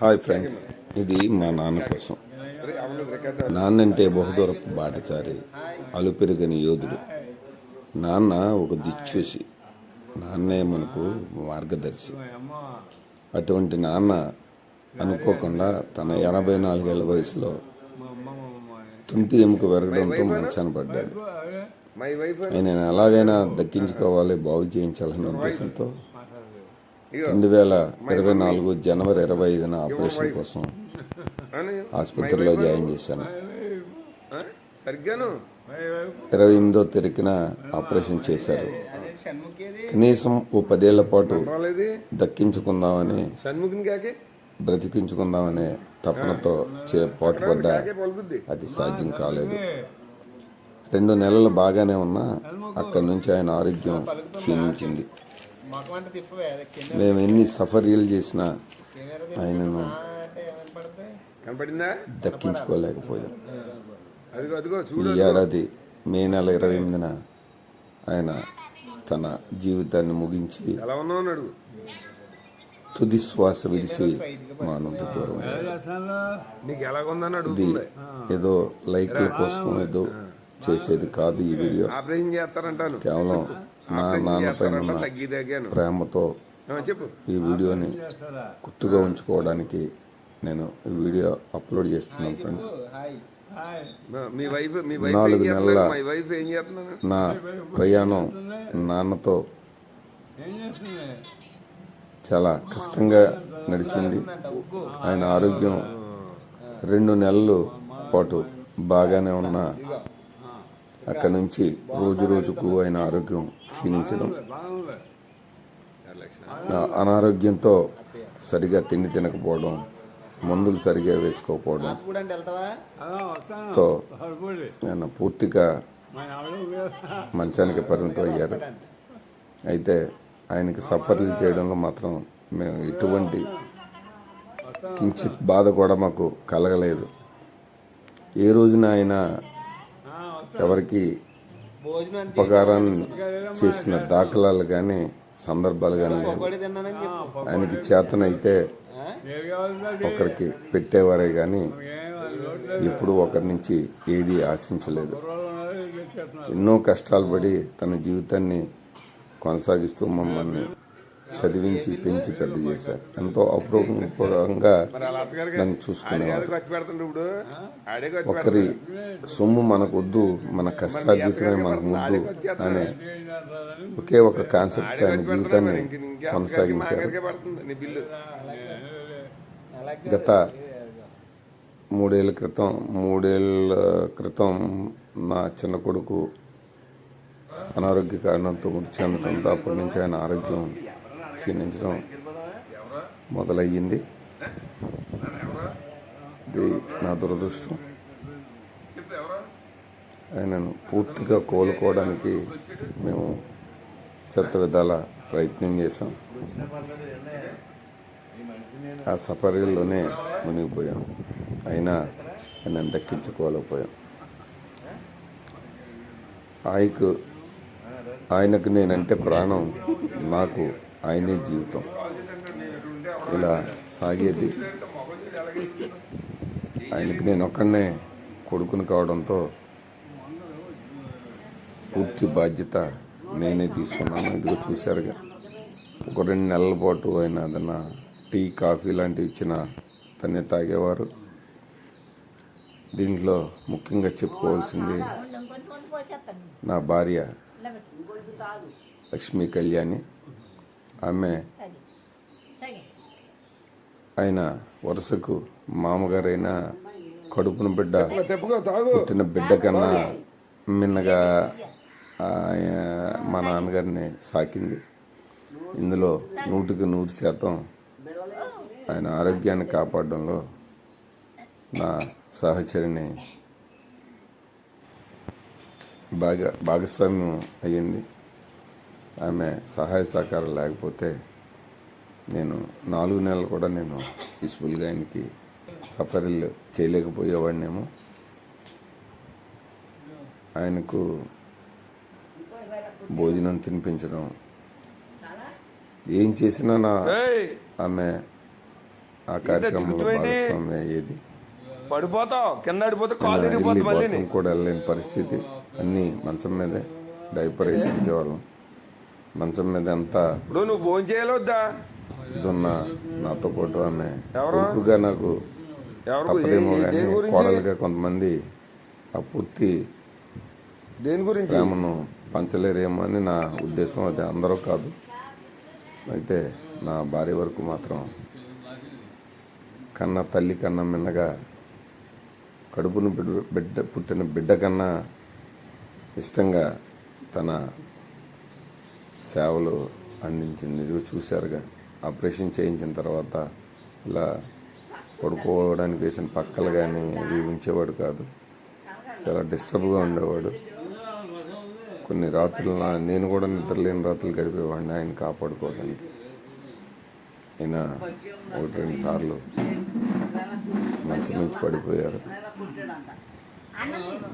Hi friends ఇది మా నాన్న కోసం. నాన్న అంటే బహుదూరపు బాటచారి అలుపెరుగని యోధుడు. నాన్న ఒక దిచ్చూసి నాన్నే మనకు మార్గదర్శి. అటువంటి నాన్న అనుకోకుండా తన ఎనభై నాలుగేళ్ళ వయసులో తుంటి ఎముక పెరగడంతో మంచాన పడ్డాడు. నేను ఆయన ఎలాగైనా దక్కించుకోవాలి బాగు చేయించాలనే ఉద్దేశంతో రెండు వేల ఇరవై నాలుగు జనవరి ఇరవై ఐదున ఆపరేషన్ కోసం ఆసుపత్రిలో జాయిన్ చేశాను. ఇరవై ఎనిమిదో తారీఖున ఆపరేషన్ చేశారు. కనీసం ఓ పదేళ్ళ పాటు దక్కించుకుందామని బ్రతికించుకుందామనే తపనతో చే పాటుపడ్డా. అది సాధ్యం కాలేదు. రెండు నెలలు బాగానే ఉన్నా అక్కడి నుంచి ఆయన ఆరోగ్యం క్షీణించింది. మేము ఎన్ని సఫర్యలు చేసినా ఆయనను దక్కించుకోలేకపోయాం. అదిగో అదిగో ఈ ఏడాది మే నెల ఇరవై ఎనిమిదిన ఆయన తన జీవితాన్ని ముగించి తుది శ్వాస విడిచి మానంత దూరం ఇది ఏదో లైక్ల కోసం ఏదో చేసేది కాదు ఈ వీడియో. కేవలం నా నాన్న పైన ఉన్న తగ్గి తగ్గాను ప్రేమతో ఆ, చెప్పు. ఈ వీడియోని గుర్తుగా ఉంచుకోవడానికి నేను ఈ వీడియో అప్లోడ్ చేస్తున్నాను ఫ్రెండ్స్. హాయ్. మా- మీ వైఫ్ మీ వైఫ్ ఏం నాలుగు నెలల- నా ప్రయాణం నాన్నతో చాలా కష్టంగా నడిచింది. ఆయన ఆరోగ్యం రెండు నెలలు పాటు బాగానే ఉన్న. అక్కడి నుంచి రోజు రోజుకు ఆయన ఆరోగ్యం క్షీణించడం అనారోగ్యంతో సరిగా తిండి తినకపోవడం మందులు సరిగా వేసుకోకపోవడం. తో ఆయన పూర్తిగా మంచానికి పరిమితం అయ్యారు. అయితే ఆయనకి సఫర్లు చేయడంలో మాత్రం మేము ఎటువంటి కించిత్ బాధ కూడా మాకు కలగలేదు. ఏ రోజున ఆయన ఎవరికి ఉపకారాన్ని చేసిన దాఖలాలు కానీ సందర్భాలు కానీ ఆయనకి చేతనైతే ఒకరికి పెట్టేవారే కానీ ఎప్పుడు ఒకరి నుంచి ఏది ఆశించలేదు. ఎన్నో కష్టాలు పడి తన జీవితాన్ని కొనసాగిస్తూ మమ్మల్ని చదివించి పెంచి పెద్ద చేశారు. ఎంతో అత్తగారికి నన్ను చూసుకునేవారు. ఒకరి సొమ్ము మనకొద్దు మన కష్టార్జితమే మనకు ముద్దు అనే ఒకే ఒక కాన్సెప్ట్ ఆయన జీవితాన్ని కొనసాగించారు. గత మూడేళ్ళ క్రితం మూడేళ్ళ క్రితం నా చిన్న కొడుకు అనారోగ్య కారణంతో మృతి చెందడంతో అప్పటి నుంచి ఆయన ఆరోగ్యం క్షీణించడం మొదలయ్యింది. ఇది నా దురదృష్టం. ఆయనను పూర్తిగా కోలుకోవడానికి మేము శత విధాల ప్రయత్నం చేశాం. ఆ సఫరీల్లోనే మునిగిపోయాం. అయినా ఆయన దక్కించుకోలేకపోయాం ఆయనకు ఆయనకు నేనంటే ప్రాణం నాకు ఆయనే జీవితం. ఇలా సాగేది. ఆయనకి నేను ఒక్కడనే కొడుకుని కావడంతో పూర్తి బాధ్యత నేనే తీసుకున్నాను. ఇదిగో చూశారుగా. ఒక రెండు నెలల పాటు ఆయన ఏదైనా టీ కాఫీ లాంటివి ఇచ్చిన తనే తాగేవారు. దీంట్లో ముఖ్యంగా చెప్పుకోవాల్సింది నా భార్య లక్ష్మీ కళ్యాణి. ఆమె ఆయన వరుసకు మామగారైన కడుపున బిడ్డ పుట్టిన బిడ్డ కన్నా మిన్నగా మా నాన్నగారిని సాకింది. ఇందులో నూటికి నూరు శాతం ఆయన ఆరోగ్యాన్ని కాపాడడంలో నా సహచరిని బాగా భాగస్వామ్యం అయ్యింది. ఆమె సహాయ సహకారం లేకపోతే నేను నాలుగు నెలలు కూడా నేను పీస్ఫుల్గా ఆయనకి సఫరీలు చేయలేకపోయేవాడినేమో. ఆయనకు భోజనం తినిపించడం. ఏం చేసినా నా ఆమె ఆ కార్యక్రమంలో? భాగస్వామి అయ్యేది. పడిపోతావు. కింద పడిపోతే బాత్రూమ్ కూడా వెళ్ళలేని పరిస్థితి. అన్నీ మంచం మీదే డైపర్ వేసి ఉంచేవాళ్ళం మంచం మీద అంతా ఇప్పుడు నువ్వు భోజనం చేయాలి వద్దా ఇదున్న నాతో పాటు ఆమె ఎవరు? కొడుకుగా నాకు తప్పదేమో కానీ కోడలుగా కొంతమంది ఆ పూర్తి దేని గురించి? ప్రేమను పంచలేరేమో అని నా ఉద్దేశం. అది అందరూ కాదు. అయితే నా భార్య వరకు మాత్రం కన్న తల్లి కన్నా మిన్నగా కడుపును బిడ్డ పుట్టిన బిడ్డ కన్నా ఇష్టంగా తన సేవలు అందించింది. ఇదిగో చూశారుగా ఆపరేషన్ చేయించిన తర్వాత ఇలా పడుకోవడానికి వేసిన పక్కలు కానీ ఇవి ఉంచేవాడు కాదు. చాలా డిస్టర్బ్గా ఉండేవాడు. కొన్ని రాత్రులు నా- నేను కూడా నిద్రలేని రాత్రులు గడిపేవాడిని ఆయన కాపాడుకోవడానికి. ఆయన ఒకటి రెండు సార్లు మంచి మంచి పడిపోయారు.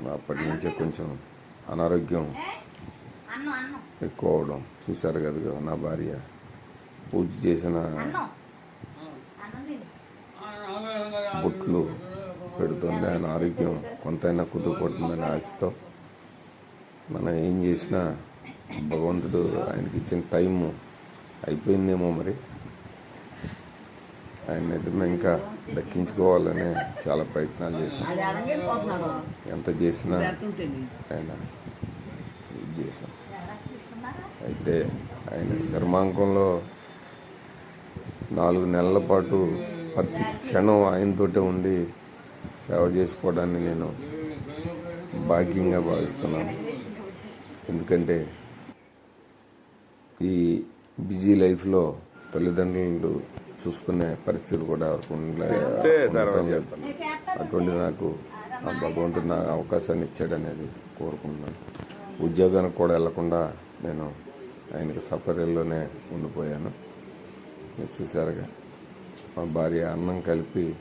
అప్పటి నుంచే కొంచెం అనారోగ్యం ఎక్కువ అవడం చూశారు కదా నా భార్య. పూజ చేసిన బొట్లు పెడుతుంది ఆయన ఆరోగ్యం కొంతైనా కుదురుకుంటుందని ఆశతో మనం ఏం చేసినా భగవంతుడు ఆయనకి ఇచ్చిన టైం అయిపోయిందేమో మరి. ఆయన నిజమే ఇంకా దక్కించుకోవాలని చాలా ప్రయత్నాలు చేశాం. అది అడగలేకపోతున్నాడు ఎంత చేసినా ఆయన ఇది చేశాం. అయితే ఆయన శర్మాంకంలో నాలుగు నెలల పాటు ప్రతి క్షణం ఆయనతోటే ఉండి సేవ చేసుకోవడాన్ని నేను భాగ్యంగా భావిస్తున్నాను. ఎందుకంటే ఈ బిజీ లైఫ్లో తల్లిదండ్రులు చూసుకునే పరిస్థితి కూడా లేదు. అటువంటి నాకు భగవంతుడు నా అవకాశాన్ని ఇచ్చాడనేది కోరుకుంటున్నాను. ఉద్యోగానికి కూడా వెళ్ళకుండా నేను ఆయనకి సఫర్యంలోనే ఉండిపోయాను. మీరు చూశారుగా మా భార్య అన్నం కలిపి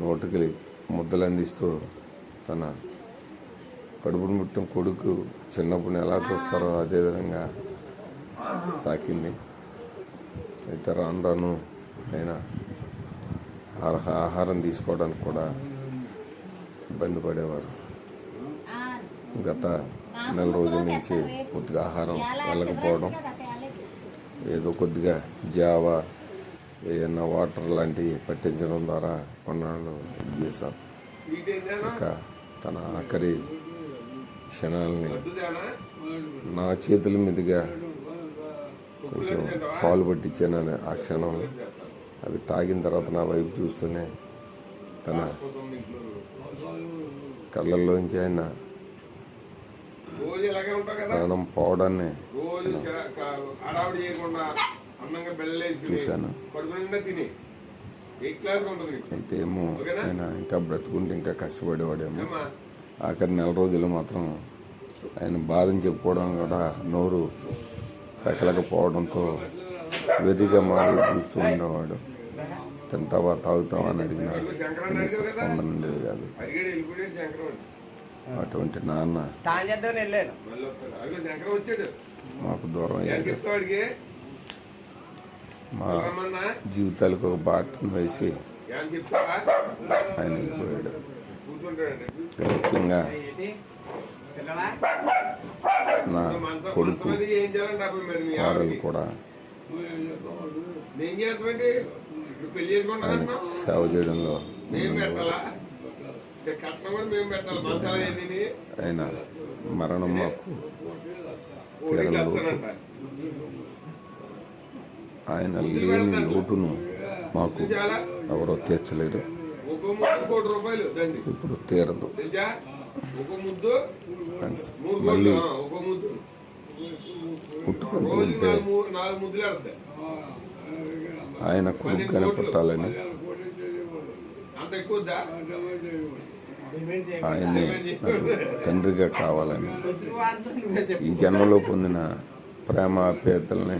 నోటికి ముద్దలు అందిస్తూ తన కడుపును ముట్టిన కొడుకు చిన్నప్పుడు ఎలా చూస్తారో అదేవిధంగా సాకింది. అయితే రాను రాను ఆయన ఆహారం తీసుకోవడానికి కూడా ఇబ్బంది పడేవారు. గత నెల రోజుల నుంచి కొద్దిగా ఆహారం వెళ్ళకపోవడం ఏదో కొద్దిగా జావా ఏదైనా వాటర్ లాంటివి పట్టించడం ద్వారా కొన్నాళ్ళు ఇది చేశాం ఇంకా తన ఆఖరి క్షణాలని నా చేతుల మీదుగా కొంచెం పాలు పట్టించాను ఆ క్షణం అవి తాగిన తర్వాత నా వైపు చూస్తూనే తన కళ్ళల్లోంచి ఆయన అందంగా బెల్లేసి చూశాను. అయితే ఏమో ఆయన ఇంకా బ్రతుకుంటే ఇంకా కష్టపడేవాడేమో? ఆఖరి నెల రోజులు మాత్రం ఆయన బాధని చెప్పుకోవడం కూడా నోరు పెక్కలేకపోవడంతో వెర్రిగా మారి చూస్తూ ఉండేవాడు. తింటావా తాగుతావా అని అడిగినాడు. కనీస స్పందన ఉండేది కాదు. అటువంటి నాన్న మాకు దూరం మా జీవితాలకు ఒక బాటను వేసి ఆయన వెళ్ళిపోయాడు. ముఖ్యంగా నా కొడుకు ఆవిడకి కూడా నేను చేస్తామండి ఇప్పుడు పెళ్ళి చేసుకుంటాను ఆయనకు సేవ చేయడంలో ఆయన మరణం మాకు. ఆయన లేని లోటును మాకు ఎవరో తీర్చలేరు ఇప్పుడు తీరదు. మళ్ళీ కోట్లు ఆ, ఒక ముద్దు. పుట్టుకుంటూ రోజు ఉంటే నాలుగు మూ- నాలుగు ముద్దులు ఆడతాయి ఆయన కొడుకుగానే పుట్టాలని అంత ఎక్కువ? ఆయన్ని నాకు తండ్రిగా కావాలని ఈ జన్మలో పొందిన ప్రేమ ఆప్యాయతల్ని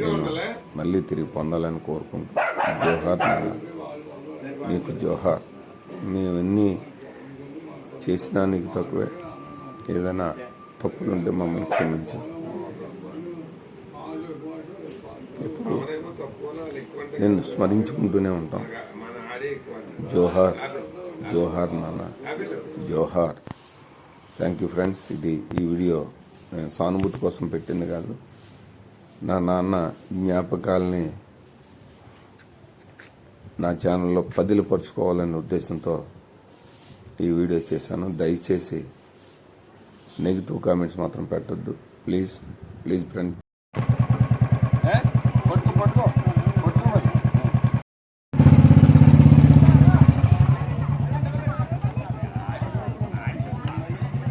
నేను మళ్ళీ తిరిగి పొందాలని కోరుకుంటున్నాను. జోహార్ నాన్న నీకు జోహార్. మేవన్నీ చేసినా నీకు తక్కువే. ఏదైనా తప్పులుంటే మమ్మల్ని క్షమించు. ఎప్పుడు నేను స్మరించుకుంటూనే ఉంటాం. జోహార్. జోహార్ నాన్న. జోహార్. థ్యాంక్ యూ ఫ్రెండ్స్ ఇది ఈ వీడియో నేను సానుభూతి కోసం పెట్టింది కాదు. నా నాన్న జ్ఞాపకాలని నా ఛానల్లో పదిలపరుచుకోవాలనే ఉద్దేశంతో ఈ వీడియో చేశాను. దయచేసి నెగిటివ్ కామెంట్స్ మాత్రం పెట్టొద్దు. Please please friend